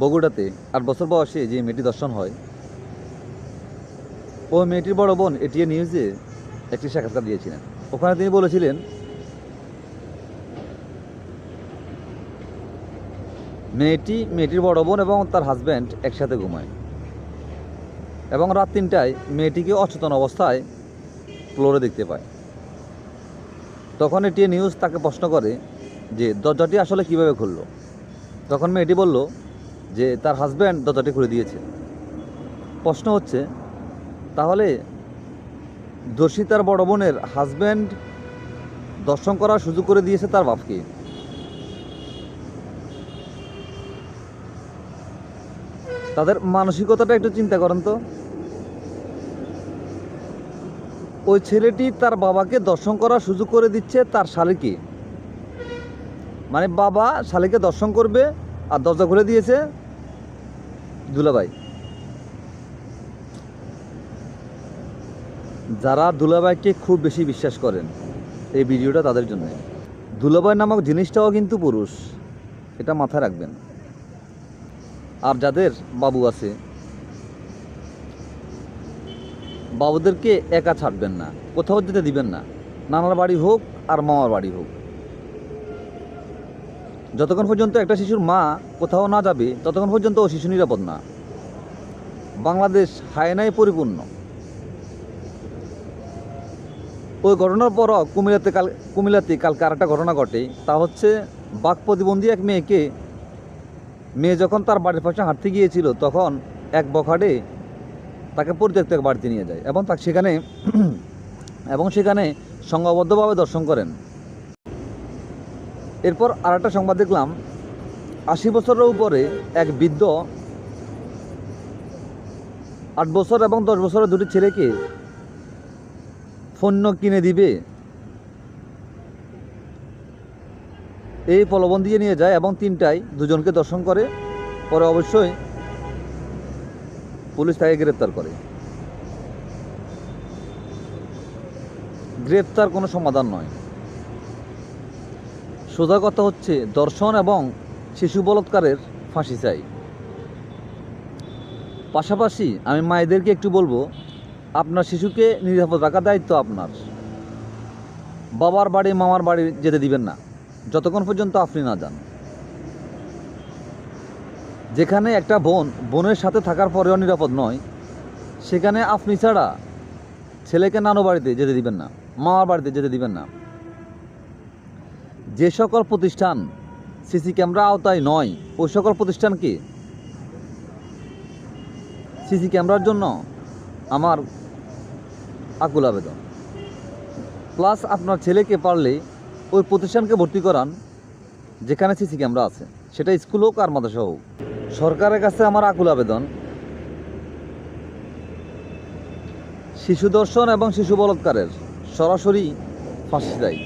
বগুড়াতে আট বছর বয়সে যে মেয়েটি দর্শন হয়, ও মেয়েটির বড় বোন এটিএ নিউজে একটি সাক্ষাৎকার দিয়েছিলেন। ওখানে তিনি বলেছিলেন, মেয়েটি, মেয়েটির বড় বোন এবং তার হাজব্যান্ড একসাথে ঘুমায় এবং রাত তিনটায় মেয়েটিকে অচেতন অবস্থায় ফ্লোরে দেখতে পায়। তখন এটিএ নিউজ তাকে প্রশ্ন করে যে, দরজাটি আসলে কীভাবে খুললো? তখন মেয়েটি বলল যে তার হাজব্যান্ড দরজাটি খুলে দিয়েছে। প্রশ্ন হচ্ছে, তাহলে দোষী তার বড় বোনের হাজব্যান্ড দর্শন করার সুযোগ করে দিয়েছে তার বাপকে? তাদের মানসিকতাটা একটু চিন্তা করেন তো। ওই ছেলেটি তার বাবাকে দর্শন করার সুযোগ করে দিচ্ছে তার শালিকে মানে বাবা শালিকে দর্শন করবে আর দরজা খুলে দিয়েছে। দুলাভাই। যারা দুলাভাইকে খুব বেশি বিশ্বাস করেন এই ভিডিওটা তাদের জন্য। দুলাভাই নামক জিনিসটাও কিন্তু পুরুষ, এটা মাথায় রাখবেন। আর যাদের বাবু আছে, বাবুদেরকে একা ছাড়বেন না, কোথাও যেতে দিবেন না। নানার বাড়ি হোক আর মামার বাড়ি হোক। যতক্ষণ পর্যন্ত একটা শিশুর মা কোথাও না যাবে, ততক্ষণ পর্যন্ত ও শিশু নিরাপদ না। বাংলাদেশ হায়নায় পরিপূর্ণ। ওই ঘটনার পরও কুমিল্লাতে কাল, কুমিল্লাতে কালকে আরেকটা ঘটনা ঘটে। তা হচ্ছে বাক প্রতিবন্ধী এক মেয়েকে, মেয়ে যখন তার বাড়ির পাশে হাঁটতে গিয়েছিল, তখন এক বখাটে তাকে পরিত্যক্ত এক বাড়িতে নিয়ে যায় এবং তাকে সেখানে, এবং সেখানে সংঘবদ্ধভাবে দর্শন করেন। এরপর আর একটা সংবাদ দেখলাম। আশি বছরের উপরে এক বৃদ্ধ আট বছর এবং দশ বছরের দুটি ছেলেকে পণ্য কিনে দিবে। এই প্রলোভন দিয়ে নিয়ে যায় এবং তিনটায় দুজনকে দর্শন করে, পরে অবশ্যই পুলিশ তাকে গ্রেপ্তার করে। গ্রেপ্তার কোনো সমাধান নয়। সোজা কথা হচ্ছে, দর্শন এবং শিশু বলৎকারের ফাঁসি চাই। পাশাপাশি আমি মায়েদেরকে একটু বলব, আপনার শিশুকে নিরাপদ রাখার দায়িত্ব আপনার। বাবার বাড়ি, মামার বাড়ি যেতে দিবেন না, যতক্ষণ পর্যন্ত আপনি না যান। যেখানে একটা বোন, বোনের সাথে থাকার পরেও নিরাপদ নয়, সেখানে আপনি ছাড়া ছেলেকে নানু বাড়িতে যেতে দিবেন না, মামার বাড়িতে যেতে দিবেন না। যে সকল প্রতিষ্ঠান সিসি ক্যামেরা আওতায় নয়, ওই সকল প্রতিষ্ঠানকে সিসি ক্যামেরার জন্য আমার আকুল আবেদন। প্লাস আপনার ছেলেকে পারলে ওই প্রতিষ্ঠানকে ভর্তি করান, যেখানে সিসি ক্যামেরা আছে। সেটা স্কুল হোক আর মাদ্রাসা হোক। সরকারের কাছে আমার আকুল আবেদন। শিশু দর্শন এবং শিশু বলৎকারের সরাসরি ফাঁসি দেয়।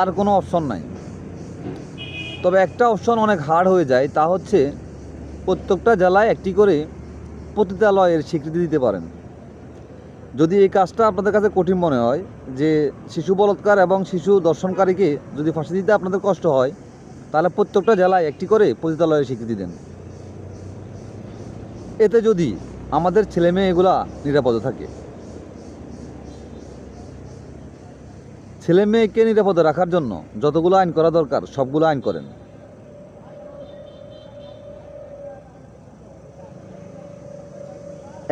আর কোনো অপশন নাই। তবে একটা অপশন অনেক হার্ড হয়ে যায়, তা হচ্ছে প্রত্যেকটা জেলায় একটি করে পতিতালয়ের স্বীকৃতি দিতে পারেন। যদি এই কাজটা আপনাদের কাছে কঠিন মনে হয়, যে শিশু বলৎকার এবং শিশু দর্শনকারীকে যদি ফাঁসি দিতে আপনাদের কষ্ট হয়, তাহলে প্রত্যেকটা জেলায় একটি করে পতিতালয়ের স্বীকৃতি দেন। এতে যদি আমাদের ছেলে মেয়ে এগুলা নিরাপদে থাকে। ছেলে মেয়েকে নিরাপদে রাখার জন্য যতগুলো আইন করা দরকার, সবগুলো আইন করেন।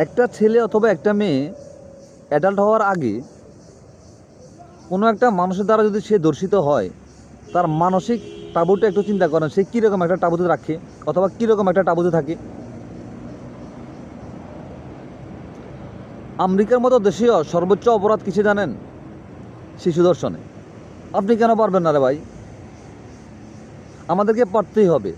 একটা ছেলে অথবা একটা মেয়ে অ্যাডাল্ট হওয়ার আগে কোনো একটা মানুষের দ্বারা যদি সে দর্শিত হয়, তার মানসিক টাবুটা একটু চিন্তা করেন, সে কীরকম একটা টাবুতে রাখে অথবা কীরকম একটা টাবুতে থাকে। আমেরিকার মতো দেশীয় সর্বোচ্চ অপরাধ কিছু জানেন? শিশু দর্শনে। আপনি কেন পারবেন না রে ভাই? আমাদেরকে পারতেই হবে।